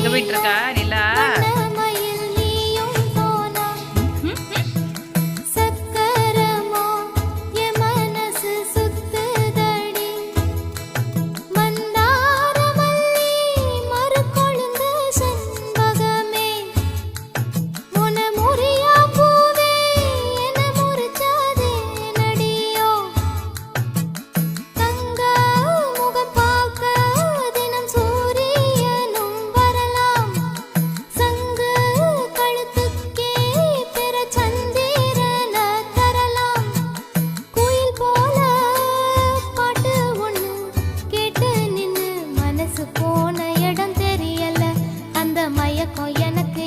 எங்கே போயிட்டுருக்கா நிலா போன இடம் தெரியல. அந்த மயக்கம் எனக்கு